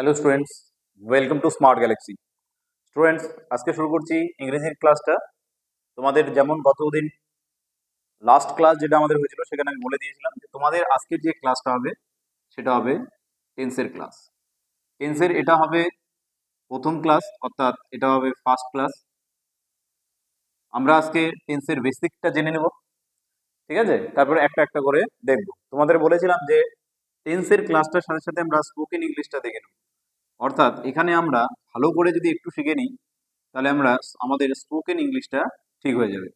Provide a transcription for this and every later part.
Hello students welcome to smart galaxy students আজকে শুরু করছি ইংরেজির ক্লাসটা তোমাদের যেমন গতদিন লাস্ট ক্লাস যেটা আমাদের হয়েছিল, সেখানে আমি বলে দিয়েছিলাম যে তোমাদের আজকের যে ক্লাসটা হবে, সেটা হবে টেন্সের ক্লাস টেন্সের এটা হবে প্রথম ক্লাস অর্থাৎ এটা হবে ফার্স্ট ক্লাস আমরা আজকে টেন্সের বেসিকটা জেনে নেব। ঠিক আছে? তারপরে একটা একটা করে দেখব। তোমাদের বলেছিলাম যে টেন্সের ক্লাসটার সাথে সাথে আমরা স্পোকেন ইংলিশটা দেখে নেব। অর্থাৎ এখানে আমরা ভালো করে যদি একটু শিখে নিই, তাহলে আমরা আমাদের স্পোকেন ইংলিশটা ঠিক হয়ে যাবে।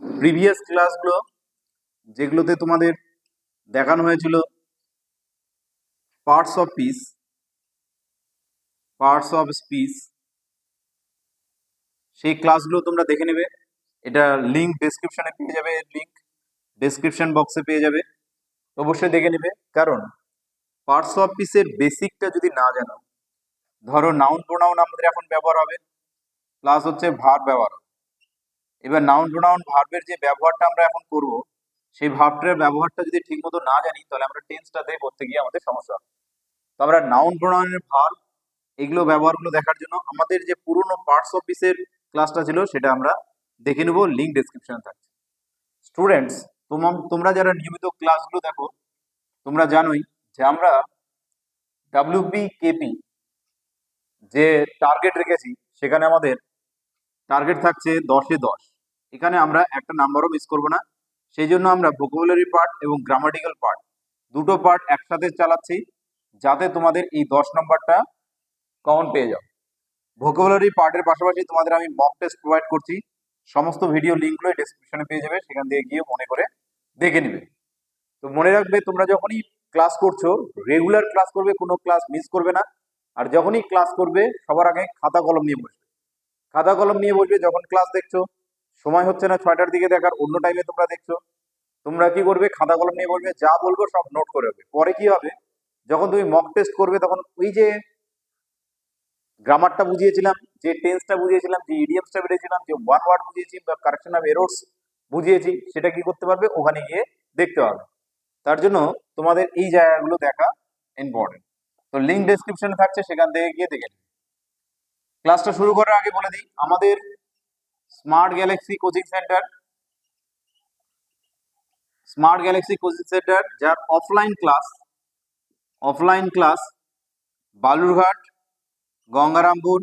প্রিভিয়াস ক্লাসগুলো যেগুলোতে তোমাদের দেখানো হয়েছিল parts of piece parts of speech সেই ক্লাসগুলো তোমরা দেখে নেবে। এটা লিঙ্ক ডেসক্রিপশনে পেয়ে যাবে লিঙ্ক ডেসক্রিপশন বক্সে পেয়ে যাবে। অবশ্যই দেখে নেবে, কারণ পার্টস অফ পিসের বেসিকটা যদি না জানো ধরো নাউন প্রোনাউন আমাদের এখন ব্যবহার হবে প্লাস হচ্ছে ভার ব্যবহার হবে। এবার নাউন প্রোনাউন ভার্বের যে ব্যবহারটা আমরা এখন করব, সেই ভার্বটার ব্যবহারটা যদি ঠিকমতো না জানি, তাহলে আমরা টেন্সটাতে করতে গিয়ে আমাদের সমস্যা হবে। তো আমরা নাউন প্রোনাউনের ভার্ব এগুলো ব্যবহারগুলো দেখার জন্য আমাদের যে পুরনো পার্টস অফিসের ক্লাসটা ছিল, সেটা আমরা দেখে নেব লিঙ্ক ডেসক্রিপশনে থাকছে। স্টুডেন্টস তোমার তোমরা যারা নিয়মিত ক্লাসগুলো দেখো, তোমরা জানোই যে আমরা ডাব্লিউপি কেপি যে টার্গেট রেখেছি, সেখানে আমাদের টার্গেট থাকছে দশে দশ। এখানে আমরা একটা নাম্বারও মিস করব না। সেই জন্য আমরা ভোকাবুলারি পার্ট এবং গ্রামাটিক্যাল পার্ট দুটো পার্ট একসাথে চালাচ্ছি, যাতে তোমাদের এই দশ নম্বরটা কমন পেয়ে যাও। ভোকাবুলারি পার্টের পাশাপাশি তোমাদের আমি মক টেস্ট প্রোভাইড করছি। সমস্ত ভিডিও লিঙ্কগুলো ডেসক্রিপশনে পেয়ে যাবে, সেখান থেকে গিয়ে মনে করে দেখে নেবে। তো মনে রাখবে, তোমরা যখনই ক্লাস করছ রেগুলার ক্লাস করবে, কোনো ক্লাস মিস করবে না। আর যখনই ক্লাস করবে, সবার আগে খাতা কলম নিয়ে বসবে। খাতা কলম নিয়ে বসবে, যখন ক্লাস দেখছ, সময় হচ্ছে না ছয়টার দিকে দেখার, অন্য টাইমে তোমরা দেখছ। তোমরা কি করবে? খাতা কলম নিয়ে বসবে, যা বলব সব নোট করে হবে পরে কি হবে? যখন তুমি মক টেস্ট করবে, তখন ওই যে গ্রামারটা বুঝিয়েছিলাম, যে টেন্সটা বুঝিয়েছিলাম, যে ইডিয়ামসটা বেরিয়েছিলাম, যে ওয়ান ওয়ার্ড বুঝিয়েছি, বা কারেকশন অফ এরোর্স বুঝিয়েছি, সেটা কি করতে পারবে? ওখানে গিয়ে দেখতে পারবে তার জন্য তোমাদের এই জায়গাগুলো দেখা ইম্পর্টেন্ট তো লিঙ্ক ডেসক্রিপশনে থাকছে, সেখান থেকে গিয়ে দেখে নিন। ক্লাসটা শুরু করার আগে বলে দিই, আমাদের smart galaxy coaching centre smart galaxy coaching centre যার offline class offline class Balurghat, Gangarampur,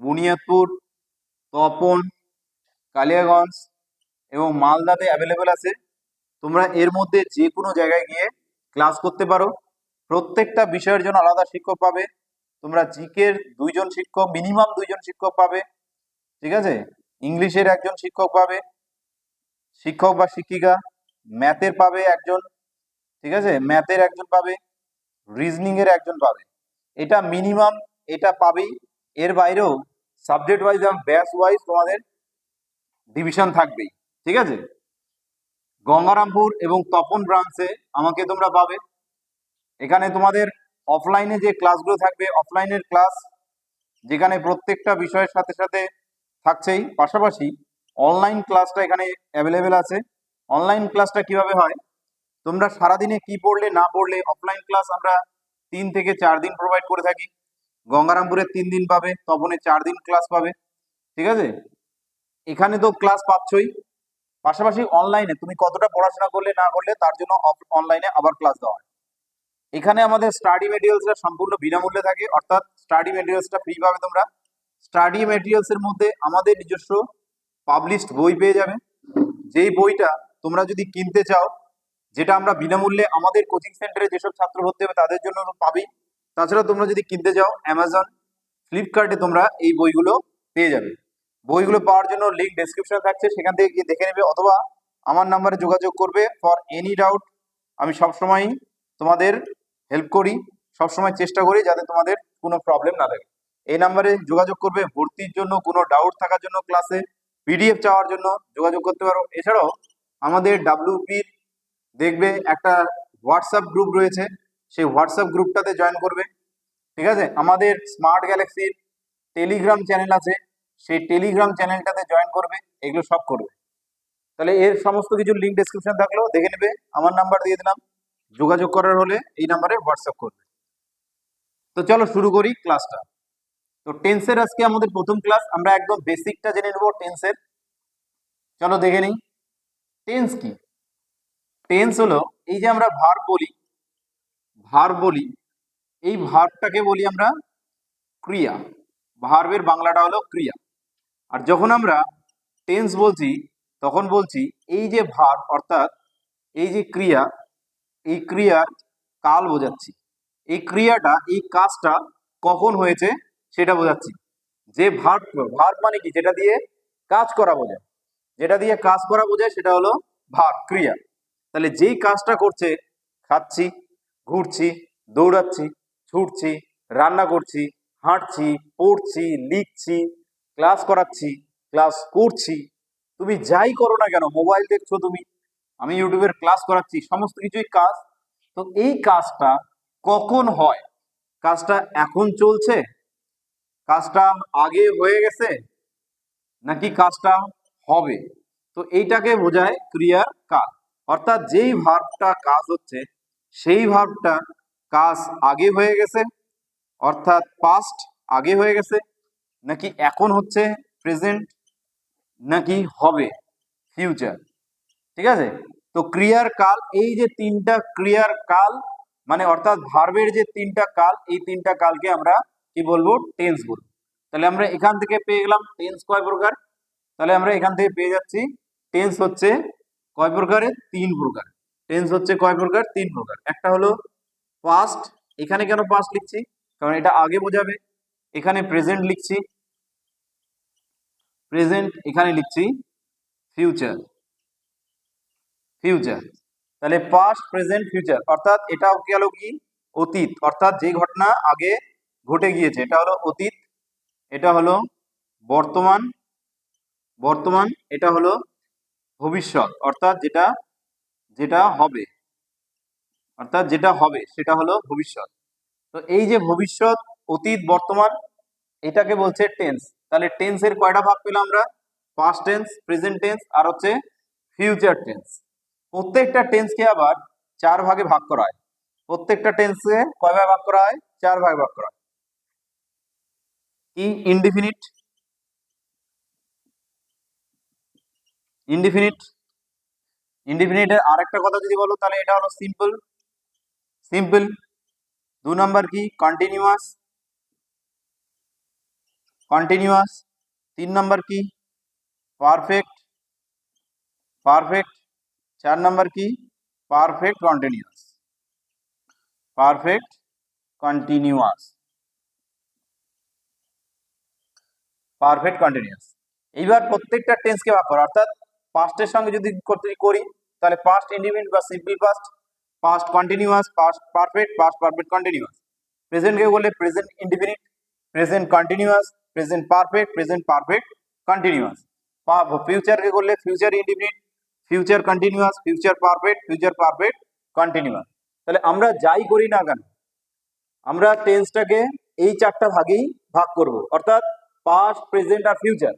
Buniadpur, Tapan, Kaliaganj এবং মালদাতে অ্যাভেলেবেল আছে। তোমরা এর মধ্যে যে কোনো জায়গায় গিয়ে ক্লাস করতে পারো। প্রত্যেকটা বিষয়ের জন্য আলাদা শিক্ষক পাবে। তোমরা জিকের দুইজন শিক্ষক, মিনিমাম দুইজন শিক্ষক পাবে। ঠিক আছে? ইংলিশের একজন শিক্ষক পাবে। শিক্ষক বা শিক্ষিকা ম্যাথের পাবে একজন। ঠিক আছে? ম্যাথের একজন পাবে। রিজনিং এর একজন পাবে। এটা মিনিমাম এটা পাবেই। এর বাইরেও সাবজেক্ট ওয়াইজ এবং ব্যাস ওয়াইজ তোমাদের ডিভিশন থাকবেই। ঠিক আছে? গঙ্গারামপুর এবং তপন ব্রাঞ্চে আমাকে তোমরা পাবে। এখানে তোমাদের অফলাইনে যে ক্লাসগুলো থাকবে অফলাইনের ক্লাস যেখানে প্রত্যেকটা বিষয়ের সাথে সাথে থাকছেই, পাশাপাশি অনলাইন ক্লাসটা এখানে অ্যাভেলেবেল আছে। অনলাইন ক্লাসটা কীভাবে হয়? তোমরা সারাদিনে কি পড়লে, না পড়লে অফলাইন ক্লাস আমরা তিন থেকে চার দিন প্রোভাইড করে থাকি। গঙ্গারামপুরে তিন দিন পাবে, তপনে চার দিন ক্লাস পাবে। ঠিক আছে? এখানে তো ক্লাস পাচ্ছই। পাশাপাশি অনলাইনে তুমি কতটা পড়াশোনা করলে, না করলে তার জন্য অনলাইনে আবার ক্লাস দেওয়া হয়। এখানে আমাদের স্টাডি মেটেরিয়ালসটা সম্পূর্ণ বিনামূল্যে থাকে, অর্থাৎ স্টাডি মেটেরিয়ালসটা ফ্রি পাবে তোমরা। স্টাডি মেটেরিয়ালস এর মধ্যে আমাদের নিজস্ব পাবলিশড বই পেয়ে যাবে। যেই বইটা তোমরা যদি কিনতে চাও, যেটা আমরা বিনামূল্যে আমাদের কোচিং সেন্টারে যেসব ছাত্র ভর্তি হবে তাদের জন্য পাবেই তাছাড়া তোমরা যদি কিনতে যাও অ্যামাজন ফ্লিপকার্টে তোমরা এই বইগুলো পেয়ে যাবে। বইগুলো পাওয়ার জন্য লিঙ্ক ডেসক্রিপশনে থাকছে, সেখান থেকে গিয়ে দেখে নেবে, অথবা আমার নাম্বারে যোগাযোগ করবে। ফর এনি ডাউট আমি সবসময়ই তোমাদের হেল্প করি, সবসময় চেষ্টা করি যাতে তোমাদের কোনো প্রবলেম না থাকে এই নাম্বারে যোগাযোগ করবে, ভর্তির জন্য, কোনো ডাউট থাকার জন্য ক্লাসে পিডিএফ চাওয়ার জন্য যোগাযোগ করতে পারো। এছাড়াও আমাদের ডাব্লিউপির দেখবে একটা হোয়াটসঅ্যাপ গ্রুপ রয়েছে, সেই হোয়াটসঅ্যাপ গ্রুপটাতে জয়েন করবে। ঠিক আছে? আমাদের স্মার্ট গ্যালাক্সির টেলিগ্রাম চ্যানেল আছে, সেই টেলিগ্রাম চ্যানেলটাতে জয়েন করবে, এগুলো সব করবে। তাহলে এর সমস্ত কিছু লিঙ্ক ডেসক্রিপশন থাকল, দেখে নেবে। আমার নাম্বার দিয়ে দিলাম। যোগাযোগ করার হলে এই নাম্বারে হোয়াটসঅ্যাপ করবে। তো চলো শুরু করি ক্লাসটা তো টেন্সের আজকে আমাদের প্রথম ক্লাস আমরা একদম বেসিকটা জেনে নেব টেন্সের চলো দেখে নিই। টেন্স কি? টেন্স হলো এই যে আমরা ভার বলি ভার বলি, এই ভারটাকে বলি আমরা ক্রিয়া। ভার্বের বাংলাটা হলো ক্রিয়া। আর যখন আমরা টেন্স বলছি, তখন বলছি এই যে ভার্ব অর্থাৎ এই যে ক্রিয়া এই ক্রিয়ার কাল বোঝাচ্ছি। এই ক্রিয়াটা, এই কাজটা কখন হয়েছে সেটা বোঝাচ্ছি। যে ভার্ব ভার্ব মানে কি? যেটা দিয়ে কাজ করা বোঝায়। যেটা দিয়ে কাজ করা বোঝায় সেটা হলো ভার্ব ক্রিয়া। তাহলে যেই কাজটা করছে, খাচ্ছি, ঘুরছি, দৌড়াচ্ছি, ছুটছি, রান্না করছি, হাঁটছি, পড়ছি, লিখছি, ক্লাস করাচ্ছি, ক্লাস করছি, তুমি যাই করো না কেন, মোবাইল দেখছ তুমি। আমি ইউটিউবের ক্লাস করাচ্ছি, সমস্ত কিছুই কাজ। তো এই কাজটা কখন হয়? কাজটা এখন চলছে? কাজটা আগে হয়ে গেছে? নাকি কাজটা হবে? তো এইটাকে বোঝায় ক্রিয়ার কাজ। অর্থাৎ যেই ভার্বটা কাজ হচ্ছে, সেই ভার্বটা কাজ আগে হয়ে গেছে, অর্থাৎ পাস্ট আগে হয়ে গেছে, নাকি এখন হচ্ছে প্রেজেন্ট নাকি হবে ফিউচার ঠিক আছে? তো ক্রিয়ার কাল, এই যে তিনটা ক্রিয়ার কাল মানে অর্থাৎ ভার্বের যে তিনটা কাল, এই তিনটা কালকে আমরা কি বলব? টেন্স বলব। তাহলে আমরা এখান থেকে পেয়ে গেলাম টেন্স কয় প্রকার? তাহলে আমরা এখান থেকে পেয়ে যাচ্ছি, টেন্স হচ্ছে কয় প্রকারের? তিন প্রকার। টেন্স হচ্ছে কয় প্রকার? তিন প্রকার। একটা হলো পাস্ট এখানে কেন পাস্ট লিখছি? কারণ এটা আগে বোঝাবে। এখানে প্রেজেন্ট লিখছি। প্রেজেন্ট এখানে লিখছি ফিউচার ফিউচার তাহলে পাস্ট প্রেজেন্ট ফিউচার অর্থাৎ এটা গেল কি? অতীত। অর্থাৎ যে ঘটনা আগে ঘটে গিয়েছে, এটা হলো অতীত, এটা হলো বর্তমান বর্তমান, এটা হলো ভবিষ্যৎ। অর্থাৎ যেটা যেটা হবে, অর্থাৎ যেটা হবে, সেটা হলো ভবিষ্যৎ। তো এই যে ভবিষ্যৎ, অতীত, বর্তমান, এটাকে বলছে টেন্স তাহলে টেন্সের কয়টা ভাগ পেলাম আমরা? পাস্ট টেন্স প্রেজেন্ট টেন্স আর হচ্ছে ফিউচার টেন্স প্রত্যেকটা টেন্সকে আবার চার ভাগে ভাগ করা হয়। প্রত্যেকটা টেন্সকে কয় ভাগে ভাগ করা হয়? চার ভাগে ভাগ করা হয়। কি? ইনডিফিনিট ইনডিফিনিট ইনডিফিনিটের আরেকটা কথা যদি বলো, তাহলে এটা হলো সিম্পল সিম্পল দু নাম্বার কি? কন্টিনিউয়াস কন্টিনিউয়াস তিন নাম্বার কি? পারফেক্ট পারফেক্ট চার নাম্বার কি? Perfect continuous perfect continuous perfect continuous এইবার প্রত্যেকটা টেন্সকে ভাগ করো। অর্থাৎ পাস্টের সঙ্গে যদি করতে করি, তাহলে পাস্ট ইন্ডিপেন্ডেন্ট বা simple past past continuous past perfect past perfect continuous প্রেজেন্টকে বললে present indefinite present continuous present perfect present perfect continuous ফিউচারকে করলে future indefinite future continuous future perfect future perfect continuous তাহলে আমরা যাই করি না কেন? আমরা টেন্সটাকে এই চারটা ভাগেই ভাগ করব। অর্থাৎ পাস্ট প্রেজেন্ট আর ফিউচার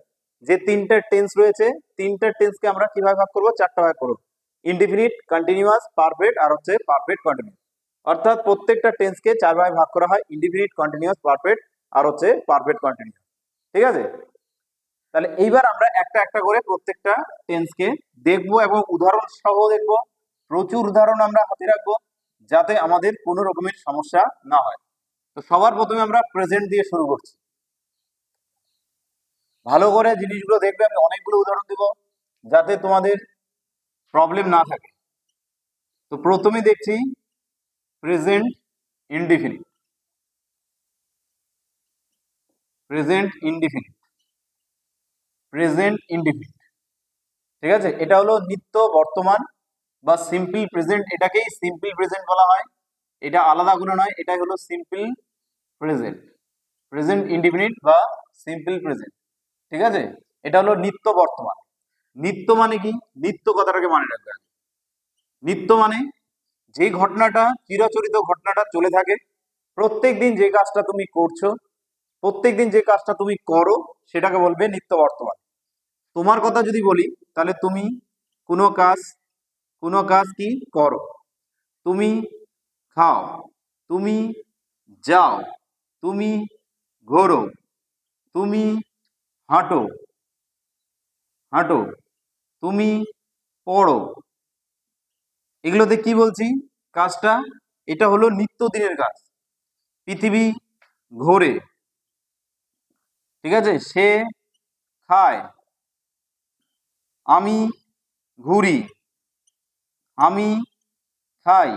যে তিনটা টেন্স রয়েছে, তিনটা টেন্সকে আমরা কীভাবে ভাগ করব? চারটা ভাগ করব। ইনডিফিনিট কন্টিনিউয়াস পারফেক্ট আর হচ্ছে পারফেক্ট কন্টিনিউয়াস অর্থাৎ প্রত্যেকটা টেন্সকে চার ভাগে ভাগ করা হয়। ইনডিফিনিট কন্টিনিউয়াস পারফেক্ট আর হচ্ছে পারফেক্ট কন্টিনিউয়াস ঠিক আছে? তাহলে এইবার আমরা একটা একটা করে প্রত্যেকটা টেন্সকে দেখব এবং উদাহরণ সহ দেখব। প্রচুর উদাহরণ আমরা হাতে রাখব যাতে আমাদের কোনো রকমের সমস্যা না হয়। তো সবার প্রথমে আমরা প্রেজেন্ট দিয়ে শুরু করছি। ভালো করে জিনিসগুলো দেখবে, আমি অনেকগুলো উদাহরণ দেব যাতে তোমাদের প্রবলেম না থাকে। তো প্রথমে দেখছি present indefinite present indefinite present indefinite ঠিক আছে? এটা হলো নিত্য বর্তমান বা সিম্পল প্রেজেন্ট এটাকেই সিম্পল প্রেজেন্ট বলা হয়। এটা আলাদা কোনো নয়, এটাই হলো সিম্পল প্রেজেন্ট প্রেজেন্ট ইনডিফিনিট বা সিম্পল প্রেজেন্ট ঠিক আছে? এটা হলো নিত্য বর্তমান। নিত্য মানে কি? নিত্য কথাটাকে মানে রাখবে। নিত্য মানে যে ঘটনাটা, চিরাচরিত ঘটনাটা চলে থাকে, প্রত্যেক দিন যে কাজটা তুমি করছ, প্রত্যেক দিন যে কাজটা তুমি করো, সেটাকে বলবে নিত্য বর্তমান। তোমার কথা যদি বলি, তাহলে তুমি কোনো কাজ কোনো কাজ কি করো? তুমি খাও, তুমি যাও, তুমি ঘোরো, তুমি হাঁটো হাঁটো, তুমি পড়ো। এগুলোতে কি বলছি? কাজটা, এটা হলো নিত্যদিনের কাজ। পৃথিবী ঘোরে, ঠিক আছে? সে খায় আমি ঘুরি, আমি খাই।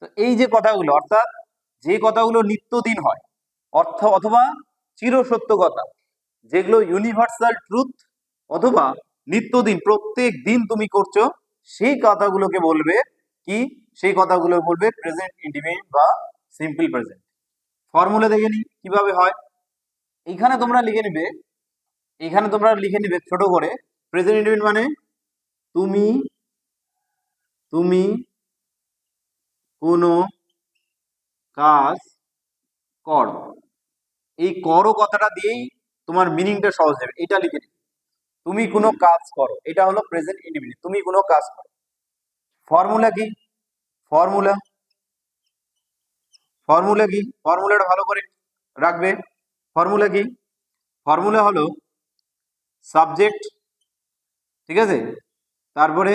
তো এই যে কথাগুলো, অর্থাৎ যে কথাগুলো নিত্যদিন হয়, অর্থ অথবা চিরসত্য কথা যেগুলো ইউনিভার্সাল ট্রুথ অথবা নিত্যদিন, প্রত্যেক দিন তুমি করছ, সেই কথাগুলোকে বলবে কি? সেই কথাগুলো বলবে প্রেজেন্ট ইন্ডিপেন্ডেন্ট বা সিম্পল প্রেজেন্ট ফর্মুলা দেখে নি কীভাবে হয়? এইখানে তোমরা লিখে নিবে, এইখানে তোমরা লিখে নিবে ছোট করে প্রেজেন্ট ইন্ডিপেন্ডেন্ট মানে? তুমি তুমি কোনো কাজ করো। এই করো কথাটা দিয়েই তোমার মিনিংটা সহজ হবে। এটা লিখে নিবে তুমি কোনো কাজ করো। এটা হলো প্রেজেন্ট ইন্ডিপেন্ডেন্ট তুমি কোনো কাজ করো। ফর্মুলা কি? ফর্মুলা ফর্মুলা কি? ফর্মুলাটা ভালো করে রাখবে। ফর্মুলা কি? ফর্মুলা হলো সাবজেক্ট ঠিক আছে? তারপরে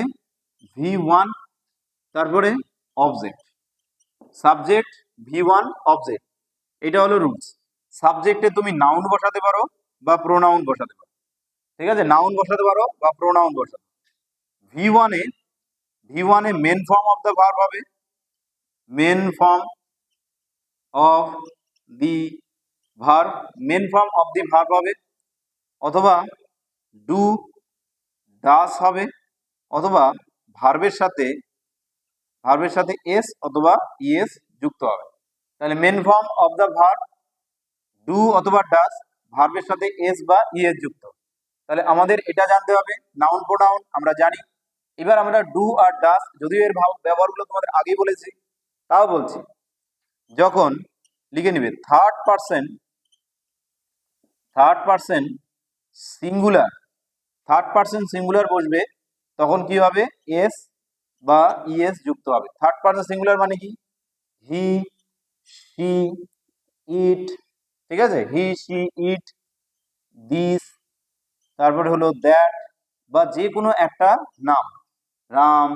ভি ওয়ান তারপরে object subject V one object এটা হলো রুলস সাবজেক্টে তুমি নাউন বসাতে পারো বা প্রোনাউন বসাতে পারো। ঠিক আছে? নাউন বসাতে পারো বা প্রোনাউন বসাতে ভি ওয়ানে ভি ওয়ানে main form of the verb হবে। Main form of the verb main form of the verb হবে। অথবা ডু ডাস হবে অথবা ভার্বের সাথে ভার্বের সাথে এস অথবা ইএস যুক্ত হবে। তাহলে main form of the verb do অথবা ডাস ভার্বের সাথে এস বা ইএস যুক্ত। তাহলে আমাদের এটা জানতে হবে নাউন প্রোনাউন আমরা জানি। এবার আমরা ডু আর ডাস যদিও এর ভাব ব্যবহারগুলো তোমাদের আগেই বলেছি, তাও বলছি। যখন লিখে নিবে third person third person singular third person singular বসবে, তখন কি হবে? এস বা ইএস যুক্ত হবে। থার্ড পার্সন সিঙ্গুলার মানে কি? হি সি ইট ঠিক আছে? হি সি ইট দিস তারপরে হলো দ্যাট বা যে কোনো একটা নাম। রাম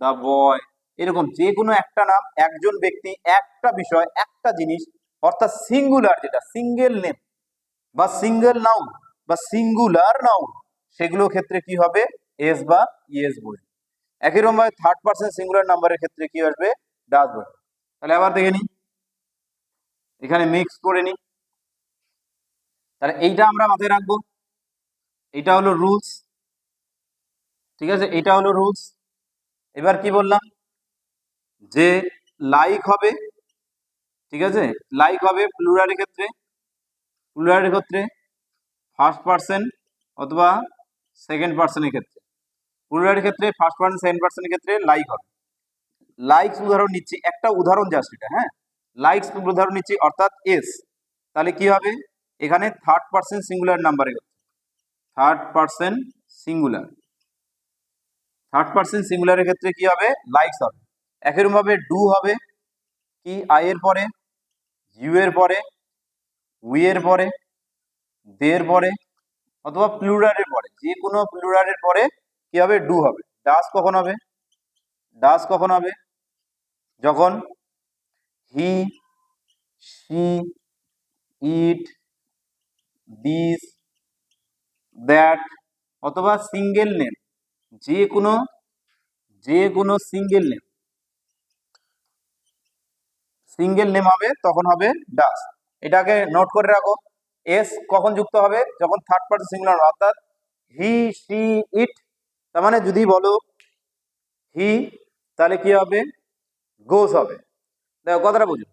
দ্য বয় এরকম যে কোনো একটা নাম, একজন ব্যক্তি, একটা বিষয়, একটা জিনিস, অর্থাৎ সিঙ্গুলার যেটা সিঙ্গেল নেম বা সিঙ্গেল নাউন বা সিঙ্গুলার নাউন সেগুলো ক্ষেত্রে কি হবে? এস বা ইএস বসবে একই রকম ভাবে থার্ড পার্সন সিঙ্গুলার নাম্বারের ক্ষেত্রে কি আসবে? ডাস বসবে তাহলে আবার দেখে নিই। এখানে মিক্স করে নিই। তাহলে এইটা আমরা মাথায় রাখব। এটা হলো রুলস ঠিক আছে? এটা হলো রুলস এবার কি বললাম? যে লাইক হবে, ঠিক আছে? লাইক হবে প্লুরালের ক্ষেত্রে। প্লুরালের ক্ষেত্রে ফার্স্ট পার্সন অথবা সেকেন্ড পার্সনের ক্ষেত্রে। প্লুরালের ক্ষেত্রে ফার্স্ট পার্সন সেকেন্ড পার্সনের ক্ষেত্রে লাইক হবে। লাইকস উদাহরণ নিচ্ছি। একটা উদাহরণ জাস্ট এটা হ্যাঁ? লাইকস উদাহরণ নিচ্ছি, অর্থাৎ এস তাহলে কি হবে? এখানে থার্ড পার্সন সিঙ্গুলার নাম্বারের third person singular third person সিঙ্গুলারের ক্ষেত্রে কি হবে? লাইকস হবে। একইরকম ভাবে ডু হবে। কি? আই এর পরে ইউ এর পরে উই এর পরে দের পরে অথবা প্লুরালের পরে, যে কোনো প্লুরালের পরে কি হবে ডু হবে? ডাস কখন হবে? ডাস কখন হবে? যখন he she it this that অথবা সিঙ্গেল নেম যে কোনো যে কোনো সিঙ্গেল নেম সিঙ্গেল নেম হবে, তখন হবে ডাস এটাকে নোট করে রাখো। এস কখন যুক্ত হবে? যখন থার্ড পার্সন সিঙ্গুলার অর্থাৎ হি সি ইট তার মানে যদি বলো হি তাহলে কি হবে? গোস হবে। দেখো, কথাটা বুঝুন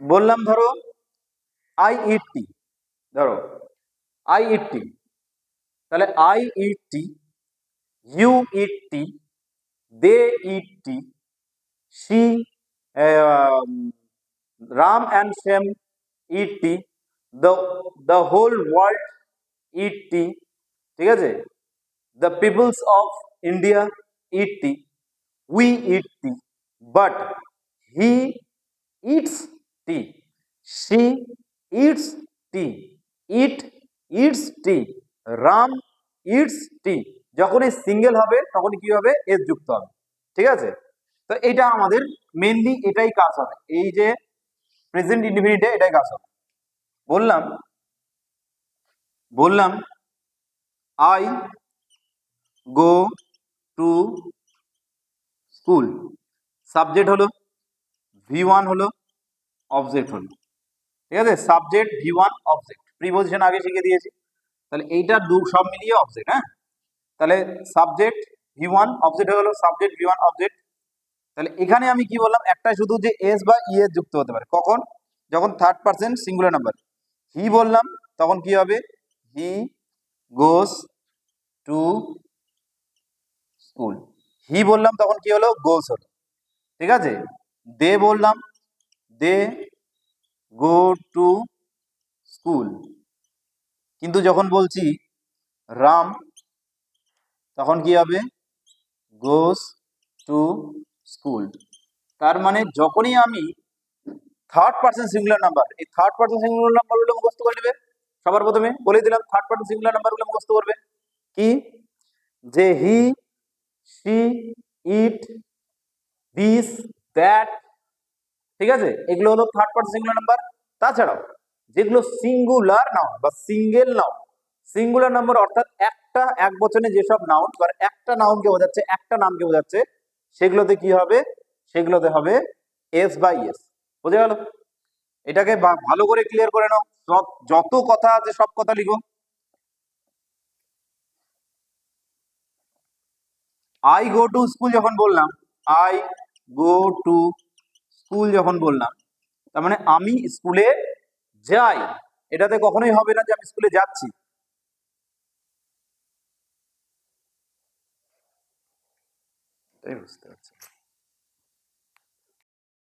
বললাম ধরো আই ইট টি ধরো আই ইট টি তাহলে I eat tea you eat tea they eat tea she Ram and Shyam eat tea the the whole world eat tea ঠিক আছে? The peoples of India eat tea we eat tea but he eats tea she eats tea it eats tea Ram eats tea যখনই single হবে তখন কি হবে? S যুক্ত হবে, ঠিক আছে? তো এটা আমাদের মেনলি এটাই কাজ হবে, এই যে প্রেজেন্ট ইনডিফিনিটে এটাই কাজ হবে। বললাম বললাম I go to school subject হলো ভি ওয়ান হলো অবজেক্ট হলো। ঠিক আছে? Subject V one object preposition আগে শিখে দিয়েছি। তাহলে এইটা দু, সব মিলিয়ে অবজেক্ট হ্যাঁ? তাহলে সাবজেক্ট ভি ওয়ান অবজেক্ট হয়ে গেলো সাবজেক্ট ভি ওয়ান অবজেক্ট তাহলে এখানে আমি কি বললাম? একটা শুধু যে এস বা ই এস যুক্ত হতে পারে। কখন? যখন third percent singular number he বললাম, তখন কি হবে? হি গোস টু স্কুল হি বললাম, তখন কি হলো? গোস হলো। ঠিক আছে? দে বললাম দে গো টু স্কুল কিন্তু যখন বলছি রাম, তখন কি হবে? গোস টু স্কুল, তার মানে যখনই আমি থার্ড পার্সন সিঙ্গুলার নাম্বার এই থার্ড পার্সন সিঙ্গুলার নাম্বারগুলো মুখস্থ করে নেবে, সবার প্রথমে বলে দিলাম থার্ড পার্সন সিঙ্গুলার নাম্বারগুলো মুখস্থ করবে। কি? যে he she it this that ঠিক আছে? এগুলো হলো থার্ড পার্সন সিঙ্গুলার নাম্বার তাছাড়াও, যেগুলো সিঙ্গুলার নাউন বা সিঙ্গেল নাউন সিঙ্গুলার নাম্বার অর্থাৎ একটা এক বচনে যেসব নাউন বা একটা নাউনকে বোঝাচ্ছে, একটা নামকে বোঝাচ্ছে সেগুলোতে কি হবে? সেগুলোতে হবে এস বাই এস বুঝে গেল? এটাকে ভালো করে ক্লিয়ার করে নাও। যত- কথা আছে সব কথা লিখো। আই গো টু স্কুল যখন বললাম আই গো টু স্কুল যখন বললাম, তার মানে আমি স্কুলে যাই। এটাতে কখনোই হবে না যে আমি স্কুলে যাচ্ছি। Deus do céu.